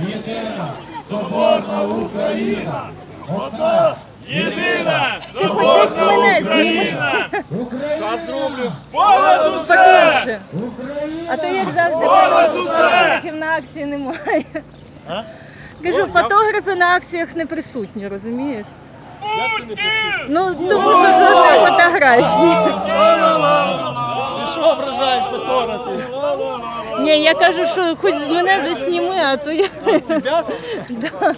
єдина, соборна Україна, одна Єдина! Мене. Україна, Понад усе! А то як завжди Понад усе! фотографів на акції немає. Кажу, фотографи на акціях не присутні, розумієш? Путін! Ну тому що жодної фотографії. Ти що ображаєш фотографів? Ні, я кажу, що хоч мене засніми, а то я. Тебя? Да.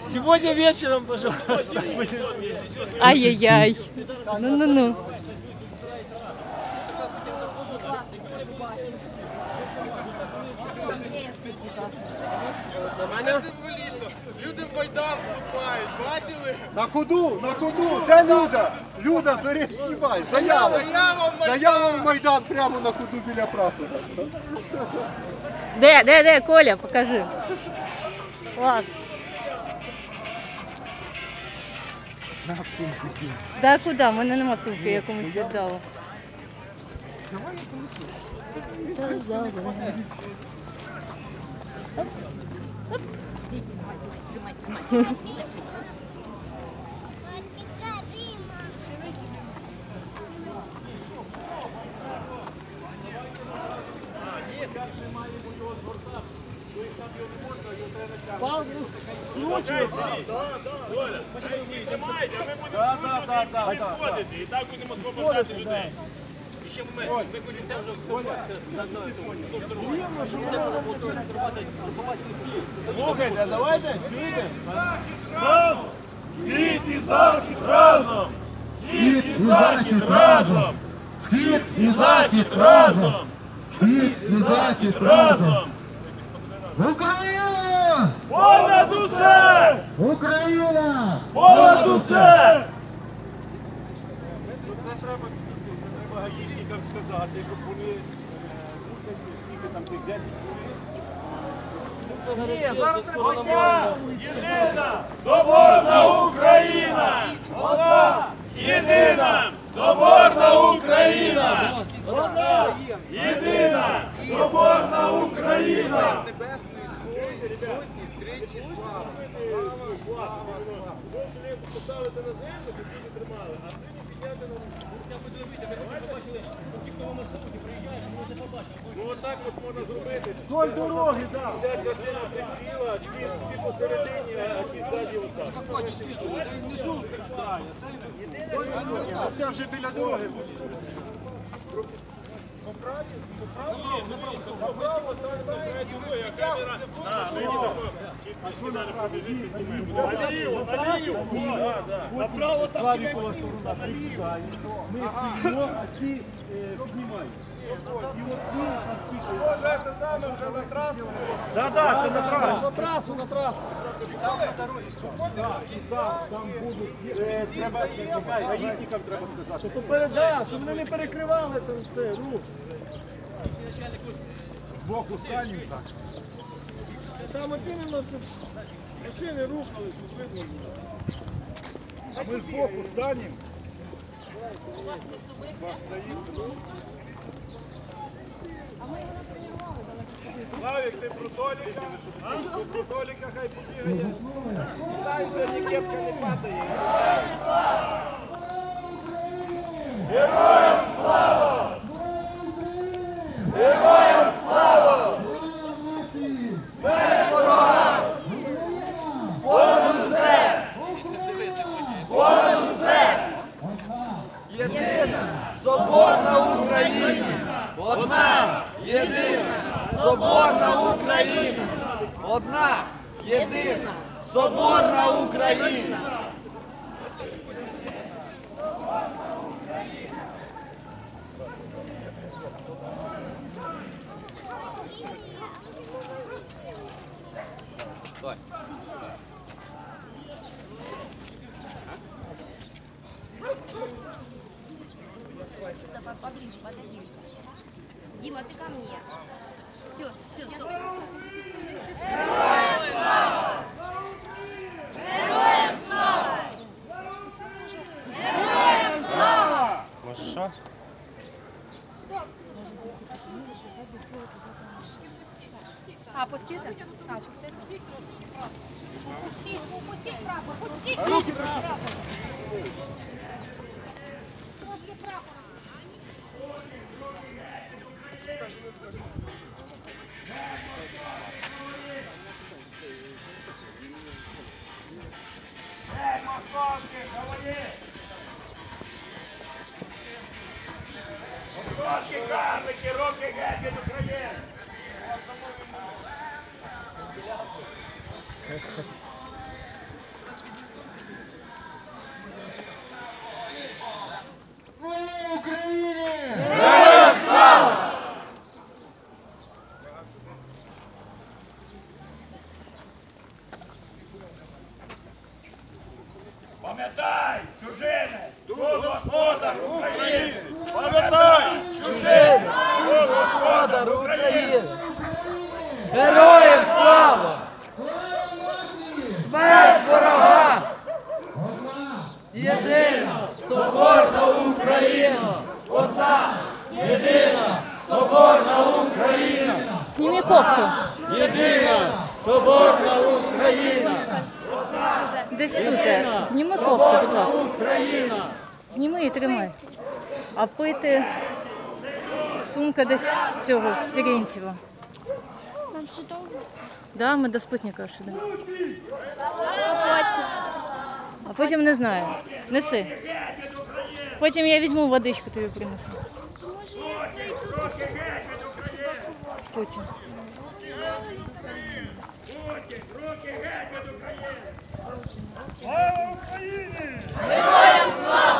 Сегодня вечером, пожалуйста, будем снимать. Ай-яй-яй. Ну-ну-ну. Символічно. Люди в Майдан вступають, бачили? На ходу, на ходу, де Люда? Люда, бери, знімай, заява. Заява в Майдан. Прямо на ходу біля прапора. Де, де, де, Коля, покажи. Клас. На сумку кинь. Да куди? У мене нема сумки, я комусь віддала. Та зараз. Так, так, так, так. Відходити, і так будемо освобождати людей. І ще момент, ми хочемо теж Слухайте, давайте чуєте? Разом! Схід і захід разом! схід і захід разом, схід і захід разом, схід і захід разом. Україна! Понад усе! Україна! Понад усе! Це треба, гаїшникам сказати, щоб вони слухайте, скільки там тих 10 Ні, зараз треба Єдина! Соборна Україна! Одна! Єдина! Соборна Україна! Одна! Єдина! Соборна Україна! Сотні, тричі слава. Слава, слава, слава. Поставити на землю, щоб люди тримали, а сині підняти на хоча б дивіться, ми не побачили, ті, хто на маршруті приїжджають, ми не побачили. Ну отак от можна зробити. Вдоль дороги, так. Ця частина присіла, ці, ці посередині, а ті ззаді отак. Це вже біля дороги. Направо ставимо на третю ногу, а камера... А, мені тако. Чіпки сюди Да, да. Направо там Славікова сторона присідає. Ми стоїмо, а е, оці наскільки. Може, це саме вже на трасу. Да, да, це на трасу. На трасу, на трасу. Там на дорозі Там будуть. е, Треба, чекай, гаїшникам треба сказати. То передай, щоб вони не перекривали там це рух. Збоку станемо так. Там от іменно, щоб машини рухали, щоб видно було. А ми збоку станемо. Славік, ти про Толіка? Ти про Толіка хай побігає. Дай, сьогодні кепка не падає. Соборна Соборна Україна! Одна! Єдина! Соборна Україна! Сюда по- поближе, подойди. Дима, ты ко мне. Все, все, стоп. yeah сумка десь цього, в Терентьєва. Нам ще довго? Да, ми до спутника ще йдемо. А потім? А потім не знаю. Неси. Потім я візьму водичку тобі принесу. То може я це і тут ось себе поводжу. Потім. Руки геть від України! Героям слава! Слава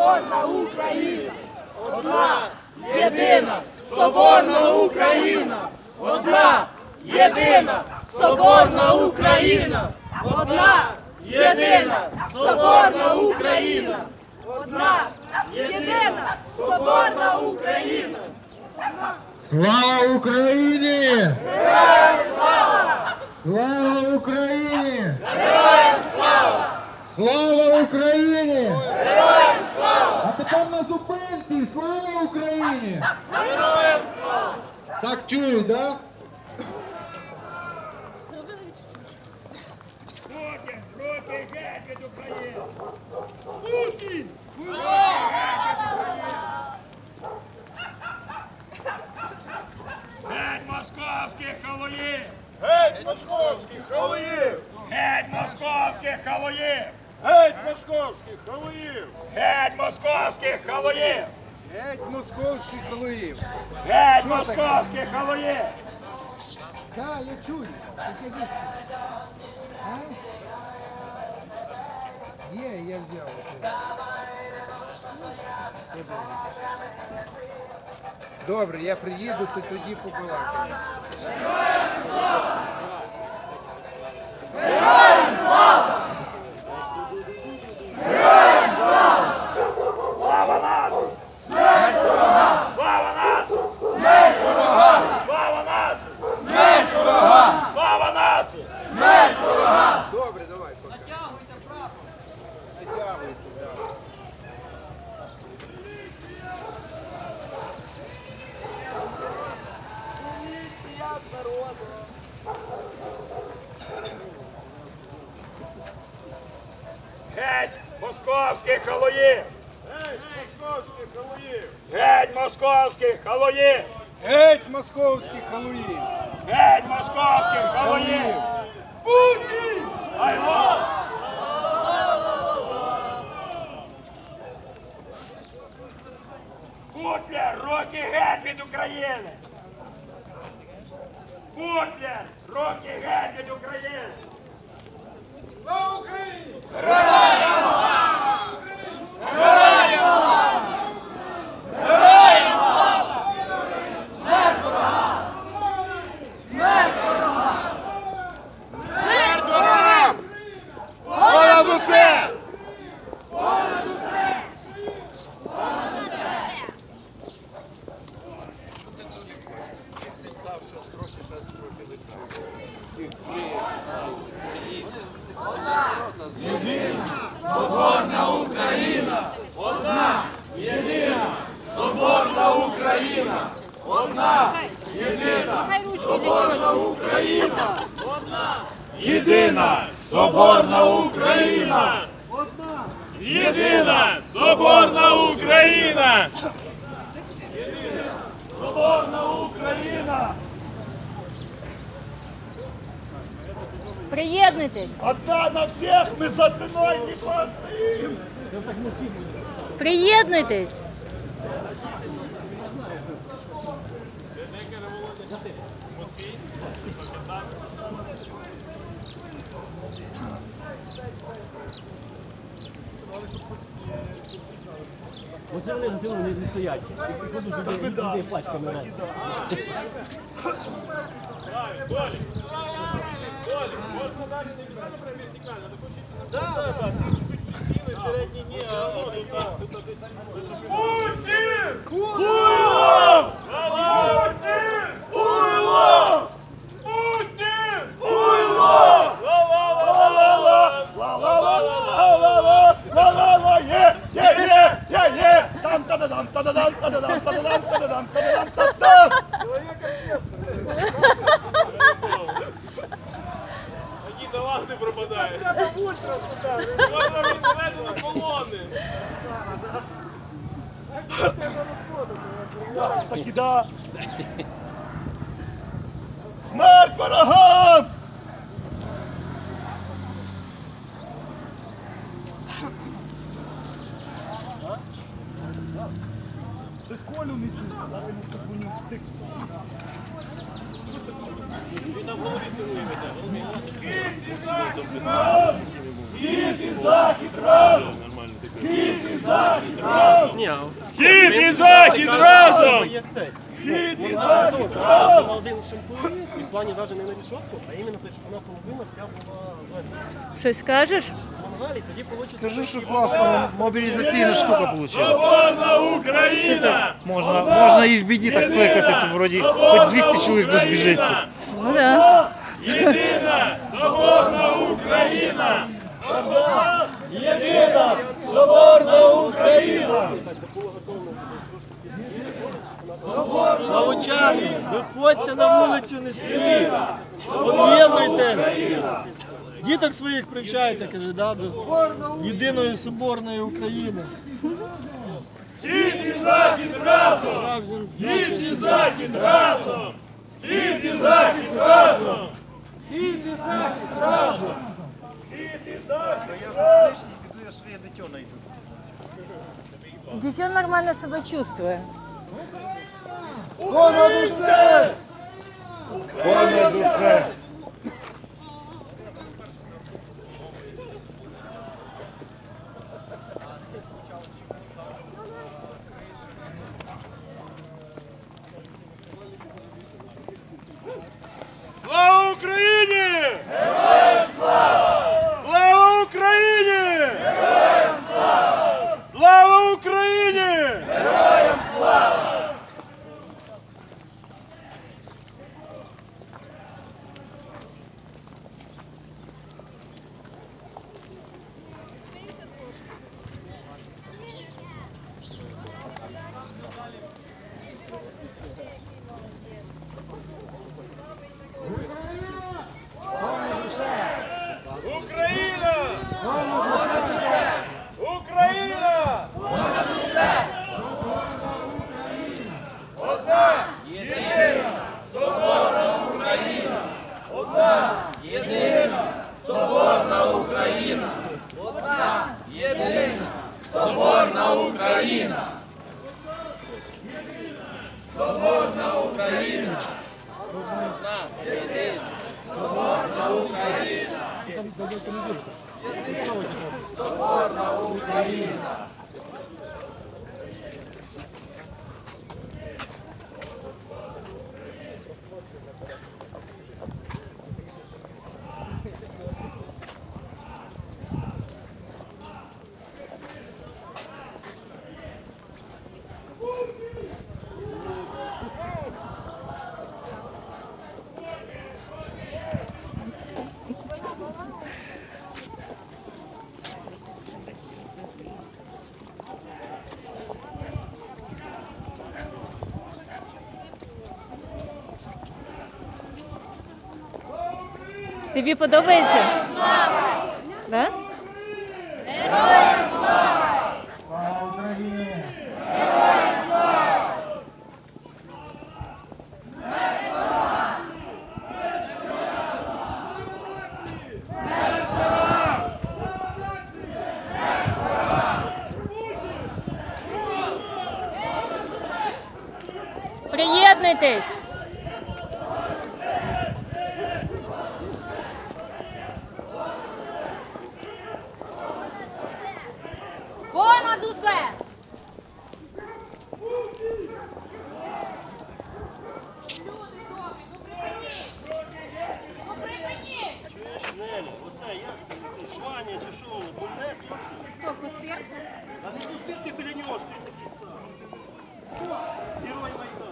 соборна Україна! Одна єдина соборна Україна! Одна єдина соборна Україна! Одна єдина соборна Україна! Одна єдина соборна Україна! Слава Україні! Слава Україні! Героям слава! Слава Україні! Героям слава! А тепер на зупинці! Слава Україні! Героям слава! Так чують, так? Путін, руки геть від України! Геть московських халуїв! Геть московських халуїв! Геть московських халуїв! Геть московських халуїв! Геть московських халуїв! Геть московських халуїв! Геть московських халуїв! Так, я чую. Є, я взяв. Добре, я приїду, то тоді побалакаю. Слава нації! Смерть ворога! Слава нації! Смерть ворога! Слава нації! Смерть ворога! Слава нації! Смерть ворога! Добре, давай, пока. Натягуйте прапор. Натягуйте, да. Геть московських халуїв! Геть московських халуїв! Геть московських халуїв! Геть московських халуїв! Геть Оце вони газили, вони не стоять. Приходять людей, людей пачками навіть. Толик, Толик, можно дальше сигнально прям вертикально, так учитель. Да, да, ты чуть-чуть силы, средний не, а вот так. Путин! Кулов! тададам, тададам, тададам, тададам, тададам, тададам. Человек оркестр. Они до вас не пропадают. Это ультра сюда. Колони. Так, так і да. Смерть ворогам! полю не чув, а він позвонив тих. Він там голові тилує мене. Схід і захід разом! Схід і захід разом! Схід і захід разом! Схід і захід разом! В плані навіть не на решетку, а именно то, що она половина вся була... Щось скажешь? Мангалі, тоді вийде... Скажи, що класна мобілізаційна штука вийшла. Соборна Україна! Можна, можна і в біді так кликати, то вроді хоч 200 чоловік дозбіжиться. Ну да. Єдина соборна Україна! Єдина соборна Україна! Славучани, виходьте на вулицю, не стійте. Об'єднуйтесь. Діток своїх привчайте, каже, да, до єдиної соборної України. Схід і захід разом! Схід і захід разом! Схід і захід разом! Схід і захід разом! Дитя нормально себе чувствує. Понад усе! Понад усе! Соборна Україна! Соборна Україна! Соборна Україна! Соборна Україна! Тобі подобається? Да? Слава Україні! Приєднуйтесь. Понад усе! Чуєш, Неля, оце як ти, Шваня чи що, воно, бомбе, чи що? Хто кустир? А не пусти ти біля нього стоїть такий сам. Герой Майдану.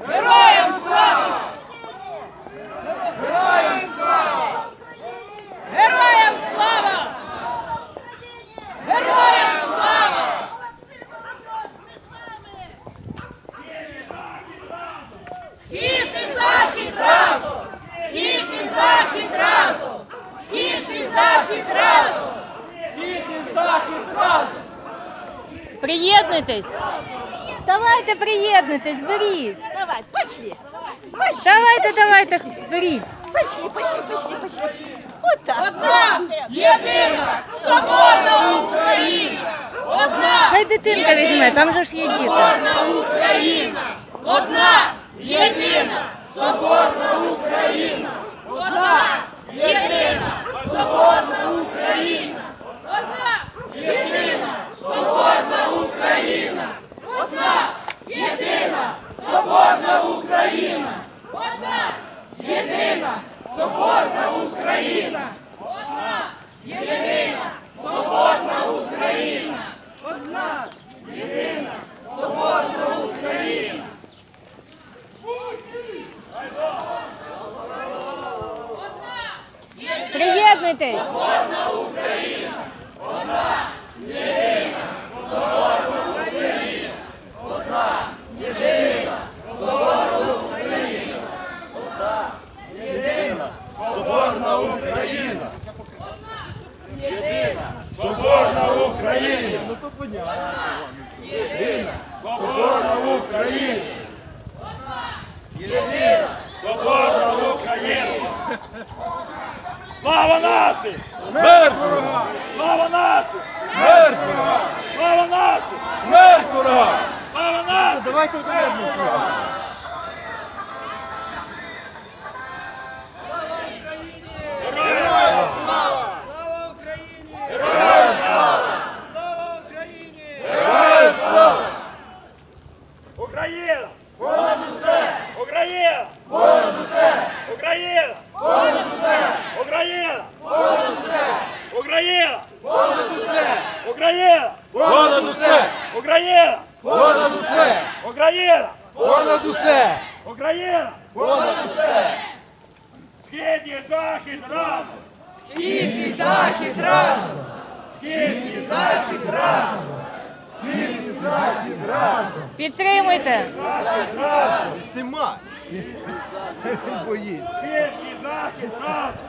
Героям слава! Героям слава! Схід і захід разом! Схід і захід разом! Схід і захід разом! Схід і захід разом! Приєднуйтесь! Давайте приєднуйтесь, беріть! Давай, пошли. Давайте, давайте, беріть! Пошли, пошли, пошли, пошли. Вот так. Одна єдина соборна Україна! Одна Хай дитинка візьме, там же ж є діти. Україна! Одна єдина соборна Україна! Одна єдина соборна Україна! Одна єдина соборна Україна! Одна єдина соборна Україна! Свободна Україна! Одна! Єдина! Свободна Україна! Одна! Єдина! Свободна Україна! Одна! Єдина! Приєднуйтесь! Свободна Україна! Одна! Єдина! Свободна! Понад усе! Україна! Понад усе! Україна! Понад усе! Україна! Понад усе! Схід і захід разом! Схід і захід разом! Схід і Захід разом! Схід і захід разом! Підтримуйте! Знімай. Боїть. Схід і захід разом!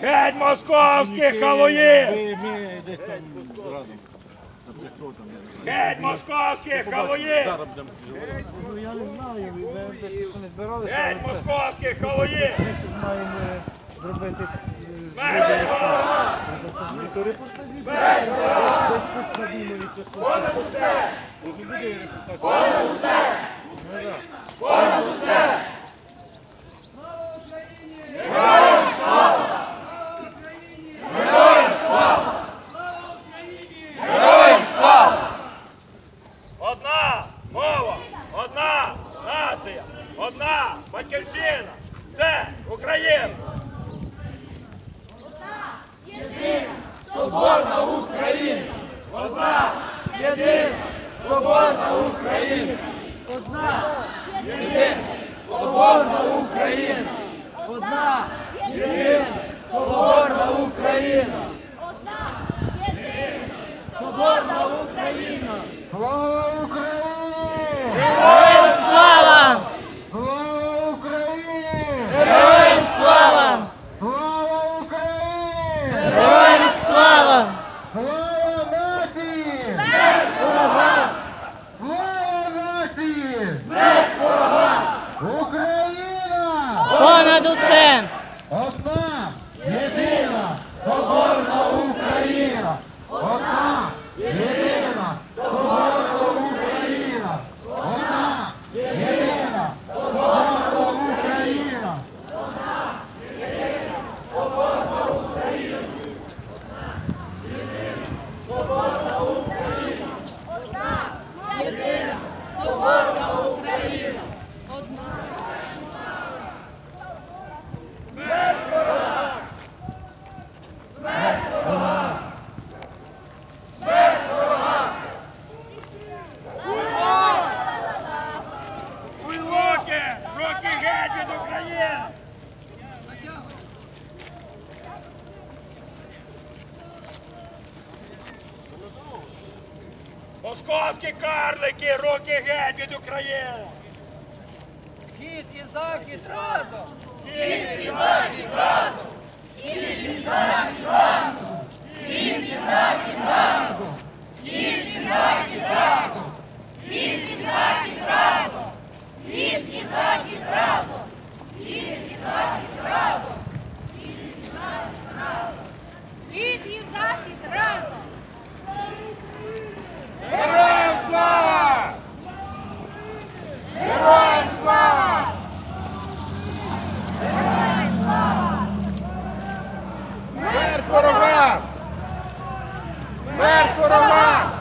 Геть московських халуїв! Геть московських халуїв! Геть московських халуїв! Зробити Понад усе! Понад усе! Понад усе! Московські карлики! Руки геть від України! Схід і захід разом! Схід і захід разом! Схід і захід разом! Схід і захід разом! Схід і захід разом! Схід і захід разом! Героям слава! Героям слава! Героям слава! Смерть ворогам! Смерть ворогам!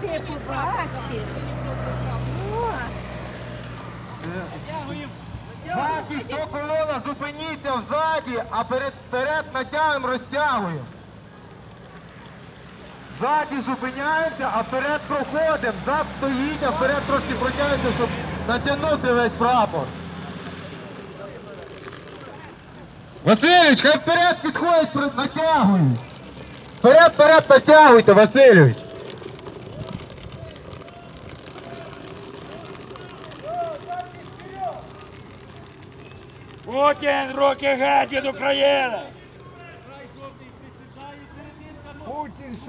Ти побачив. О, Ззаді, хто колона, зупиніться взаді, а перед, вперед натягуємо, розтягуємо. Ззаді зупиняємося, а вперед проходимо. Зад стоїть, а вперед трошки протягуємося, щоб натягнути весь прапор. Васильович, хай вперед підходять, про- натягують. Вперед, вперед натягуйте, Васильович. Путін! Руки геть від України!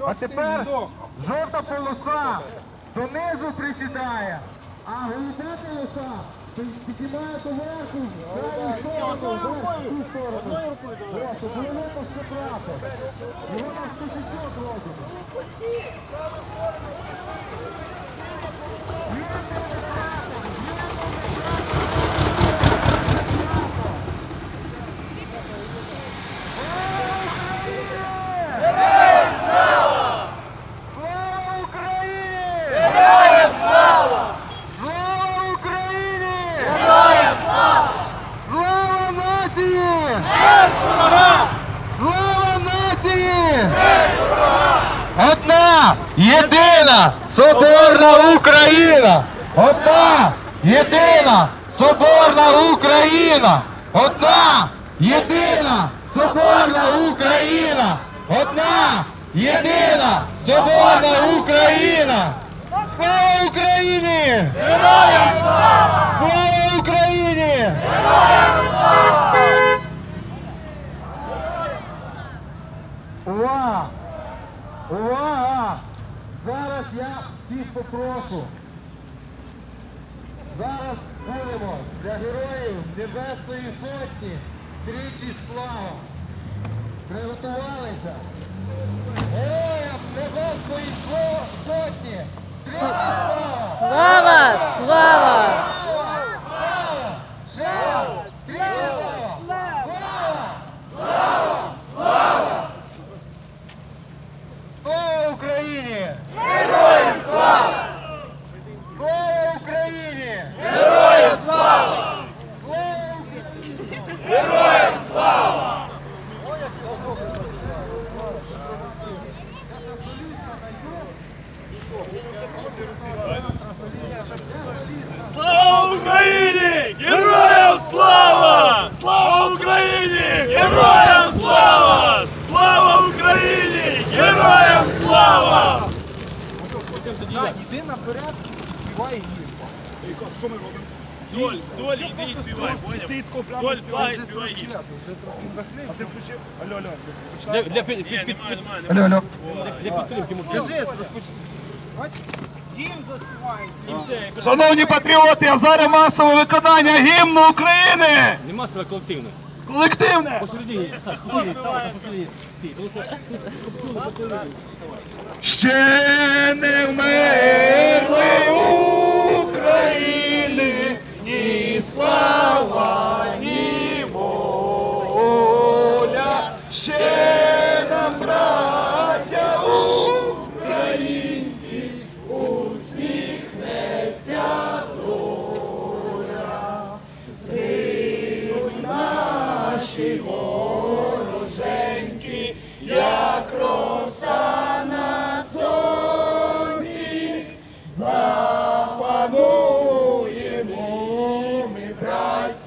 А тепер жовта полоса донизу присідає, а голуба полоса піднімає доверху, в сторону, в ту сторону. Видно, що прапор. Його Україні! Героям слава! Слава Україні! Героям слава! Слава нації! Смерть ворогам! Слава нації! Одна єдина соборна Україна! Одна єдина соборна Україна! Одна єдина соборна Україна! Одна єдина соборна Україна! Слава Україні! Героям слава! Слава Україні! Увага! Увага! Зараз я всіх попрошу. Зараз будемо для героїв Небесної Сотні тричі слава. Приготувалися. Героям Небесної Со- сотні. Слава! Слава! Слава! Слава! Слава! Слава! Слава! Слава Україні! Героям слава! Слава Україні! Героям слава! Слава Україні! Героям слава! Слава Україні! Героям слава! Слава Україні! Героям слава! Слава Україні! Героям слава! Іди наперед, співай гімн. Що ми робимо? Доль, доль, іди і співай, поняв? Ти тако прямо Доль, співай, плай, вже співай трошки гімн. лято, вже трохи захлип. А ти включив? Алло, алло, Для, для, під- під- під- немає, немає, немає. Алло, алло. для підтримки. Кажи, розпочни. Гімн заспіваєш. Шановні патріоти, а зараз масове виконання гімну України! Нема себе колективно. Колективне! Посередині. Так, посередині. Так, посередині. Стій, тому що посередині. Ще не вмерли України, ні слава,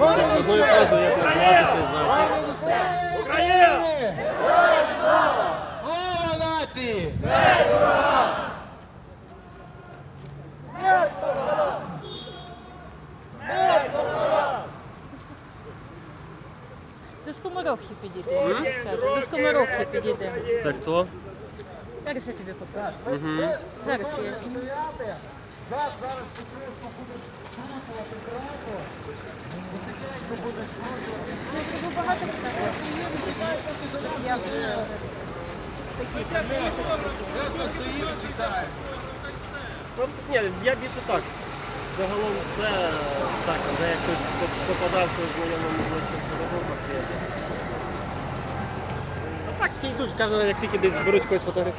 На одною фразою, як назвати цей захід. Україна! Слава нації! До скоморохи підійде, я скажу. До скоморохи підійде. Це хто? Зараз я тобі покажу. Зараз я. Так, зараз покришку буде скручувати крапу. Ну, багато Я вже такі Ну, ні, я більше так. Загалом все так, де як хтось поп- попадався в знайомому дорогу, то. Ну так, всі йдуть, каже, як тільки десь беруть когось фотографію.